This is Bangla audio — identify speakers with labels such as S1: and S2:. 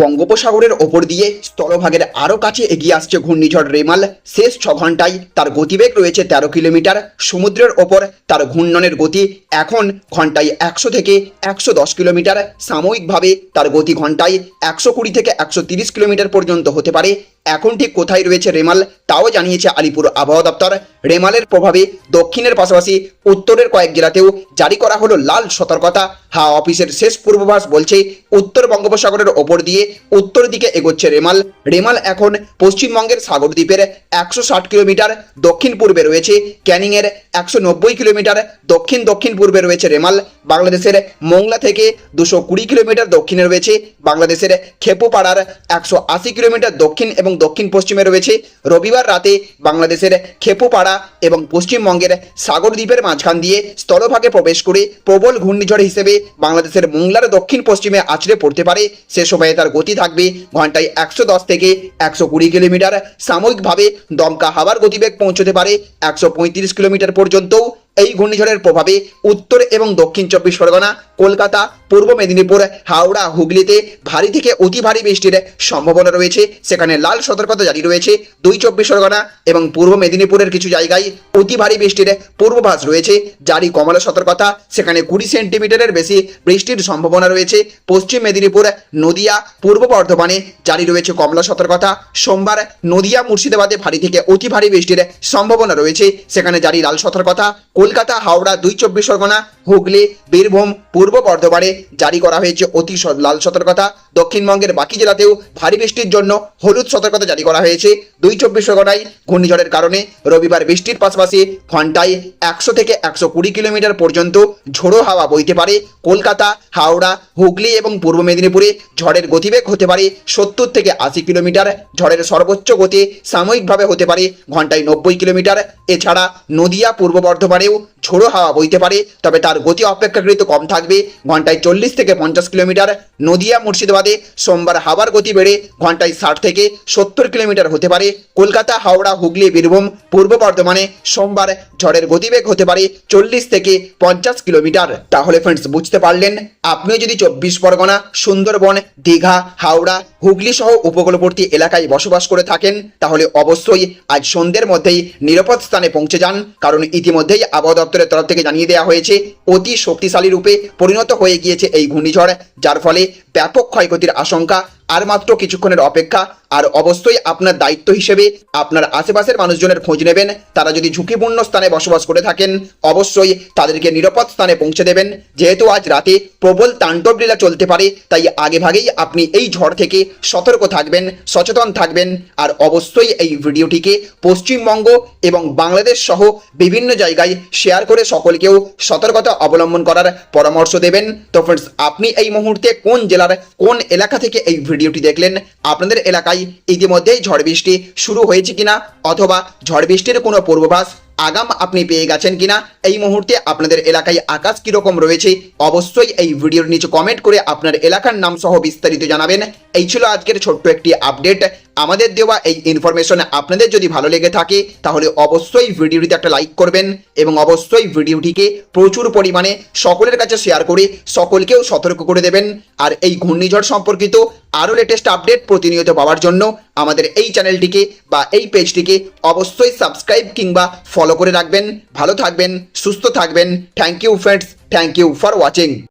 S1: বঙ্গোপসাগরের ওপর দিয়ে স্থলভাগের আরও কাছে এগিয়ে আসছে ঘূর্ণিঝড় রেমাল। শেষ ছ ঘন্টায় তার গতিবেগ রয়েছে তেরো কিলোমিটার। সমুদ্রের ওপর তার ঘূর্ণনের গতি এখন ঘন্টায় একশো থেকে একশো দশ কিলোমিটার। সাময়িকভাবে তার গতি ঘন্টায় একশো কুড়ি থেকে একশো তিরিশ কিলোমিটার পর্যন্ত হতে পারে। এখন ঠিক কোথায় রয়েছে রেমাল, তাও জানিয়েছে আলিপুর আবহাওয়া দপ্তর। রেমালের প্রভাবে দক্ষিণের পাশাপাশি উত্তরের কয়েক জেলাতেও জারি করা হলো লাল সতর্কতা। হাওয়া অফিসের শেষ পূর্বাভাস বলছে, উত্তর বঙ্গোপসাগরের ওপর দিয়ে উত্তর দিকে এগোচ্ছে রেমাল। রেমাল এখন পশ্চিমবঙ্গের সাগর দ্বীপের একশো ষাট কিলোমিটার দক্ষিণ পূর্বে রয়েছে। ক্যানিংয়ের একশো নব্বই কিলোমিটার দক্ষিণ দক্ষিণ পূর্বে রয়েছে রেমাল। বাংলাদেশের মোংলা থেকে দুশো কুড়ি কিলোমিটার দক্ষিণে রয়েছে। বাংলাদেশের খেপুপাড়ার একশো আশি কিলোমিটার দক্ষিণ এবং দক্ষিণ পশ্চিমে রয়েছে। রবিবার রাতে বাংলাদেশের খেপুপাড়া এবং পশ্চিমবঙ্গের সাগর দ্বীপের মাঝখান দিয়ে স্থলভাগে প্রবেশ করে প্রবল ঘূর্ণিঝড় হিসেবে বাংলাদেশের মোংলার দক্ষিণ পশ্চিমে আছড়ে পড়তে পারে। সে সময়ে তার গতি থাকবে ঘন্টায় একশো দশ থেকে একশো কুড়ি কিলোমিটার। সাময়িকভাবে দমকা হাওয়ার গতিবেগ পৌঁছতে পারে একশো পঁয়ত্রিশ কিলোমিটার পর্যন্তও। এই ঘূর্ণিঝড়ের প্রভাবে উত্তর এবং দক্ষিণ চব্বিশ পরগনা, কলকাতা, পূর্ব মেদিনীপুর, হাওড়া, হুগলিতে ভারী থেকে অতি ভারী বৃষ্টির সম্ভাবনা রয়েছে। সেখানে লাল সতর্কতা জারি রয়েছে। দুই চব্বিশ পরগনা এবং পূর্ব মেদিনীপুরের কিছু জায়গায় অতি ভারী বৃষ্টির পূর্বভাস রয়েছে। জারি কমলা সতর্কতা, সেখানে কুড়ি সেন্টিমিটারের বেশি বৃষ্টির সম্ভাবনা রয়েছে। পশ্চিম মেদিনীপুর, নদিয়া, পূর্ব বর্ধমানে জারি রয়েছে কমলা সতর্কতা। সোমবার নদিয়া, মুর্শিদাবাদে ভারী থেকে অতি ভারী বৃষ্টির সম্ভাবনা রয়েছে। সেখানে জারি লাল সতর্কতা কলকাতা হাওড়া দুই চব্বিশ পরগনা হুগলি, বীরভূম, পূর্ব বর্ধমানে জারি করা হয়েছে অতি লাল সতর্কতা। দক্ষিণবঙ্গের বাকি জেলাতেও ভারী বৃষ্টির জন্য হলুদ সতর্কতা জারি করা হয়েছে। দুই চব্বিশ পরগনায় ঘূর্ণিঝড়ের কারণে রবিবার বৃষ্টির পাশাপাশি ঘন্টায় একশো থেকে একশো কুড়ি কিলোমিটার পর্যন্ত ঝোড়ো হাওয়া বইতে পারে। কলকাতা, হাওড়া, হুগলি এবং পূর্ব মেদিনীপুরে ঝড়ের গতিবেগ হতে পারে সত্তর থেকে আশি কিলোমিটার। ঝড়ের সর্বোচ্চ গতি সাময়িকভাবে হতে পারে ঘন্টায় নব্বই কিলোমিটার। এছাড়া নদিয়া, পূর্ব বর্ধমানেও ঝোড়ো হাওয়া বইতে পারে। তবে তার গতি অপেক্ষাকৃত কম থাকবে। ঘন্টায় চল্লিশ থেকে পঞ্চাশ কিলোমিটার। নদিয়া, মুর্শিদাবাদে সোমবার হাওয়ার গতি বেড়ে ঘন্টায় ষাট থেকে সত্তর কিলোমিটার হতে পারে। কলকাতা, হাওড়া, হুগলি, বীরভূম, পূর্ব বর্ধমানে সোমবার ঝড়ের গতিবেগ হতে পারে চল্লিশ থেকে পঞ্চাশ কিলোমিটার। তাহলে ফ্রেন্ডস বুঝতে পারলেন? আপনিও যদি চব্বিশ পরগনা, সুন্দরবন, দীঘা, হাওড়া, হুগলি সহ উপকূলবর্তী এলাকায় বসবাস করে থাকেন, তাহলে অবশ্যই আজ সন্ধ্যের মধ্যেই নিরাপদ স্থানে পৌঁছে যান, কারণ ইতিমধ্যেই আবহাওয়া দপ্তরের তরফ থেকে জানিয়ে দেওয়া হয়েছে, অতি শক্তিশালী রূপে পরিণত হয়ে গিয়েছে এই ঘূর্ণিঝড়, যার ফলে ব্যাপক ক্ষয়ক্ষতির আশঙ্কা আর মাত্র কিছুক্ষণের অপেক্ষা, আর অবশ্যই আপনার দায়িত্ব হিসেবে আপনার আশেপাশের মানুষজনের খোঁজ নেবেন। তারা যদি ঝুঁকিপূর্ণ স্থানে বসবাস করে থাকেন, অবশ্যই তাদেরকে নিরাপদ স্থানে পৌঁছে দেবেন। যেহেতু আজ রাতে প্রবল তাণ্ডব লীলা চলতে পারে, তাই আগেভাগেই আপনি এই ঝড় থেকে সতর্ক থাকবেন, সচেতন থাকবেন। আর অবশ্যই এই ভিডিওটিকে পশ্চিমবঙ্গ এবং বাংলাদেশ সহ বিভিন্ন জায়গায় শেয়ার করে সকলকেও সতর্কতা অবলম্বন করার পরামর্শ দেবেন। তো ফ্রেন্ডস আপনি এই মুহূর্তে কোন জেলার কোন এলাকা থেকে এই ভিডিওটি দেখলেন, আপনাদের এলাকায় ইতিমধ্যেই ঝড় বৃষ্টি শুরু হয়েছে কিনা অথবা ঝড় বৃষ্টির কোনো পূর্বাভাস, আগাম আপনি পেয়ে গেছেন কিনা, এই মুহূর্তে আপনাদের এলাকায় আকাশ কীরকম রয়েছে, অবশ্যই এই ভিডিওর নিচে কমেন্ট করে আপনার এলাকার নাম সহ বিস্তারিত জানাবেন। এই ছিল আজকের ছোট্ট একটি আপডেট। আমাদের দেওয়া এই ইনফরমেশন আপনাদের যদি ভালো লেগে থাকে, তাহলে অবশ্যই ভিডিওটিতে একটা লাইক করবেন এবং অবশ্যই ভিডিওটিকে প্রচুর পরিমাণে সকলের কাছে শেয়ার করে সকলকেও সতর্ক করে দেবেন। আর এই ঘূর্ণিঝড় সম্পর্কিত আরও লেটেস্ট আপডেট প্রতিনিয়ত পাওয়ার জন্য আমাদের এই চ্যানেলটিকে বা এই পেজটিকে অবশ্যই সাবস্ক্রাইব কিংবা ফলো করে রাখবেন। ভালো থাকবেন, সুস্থ থাকবেন। Thank you friends thank you for watching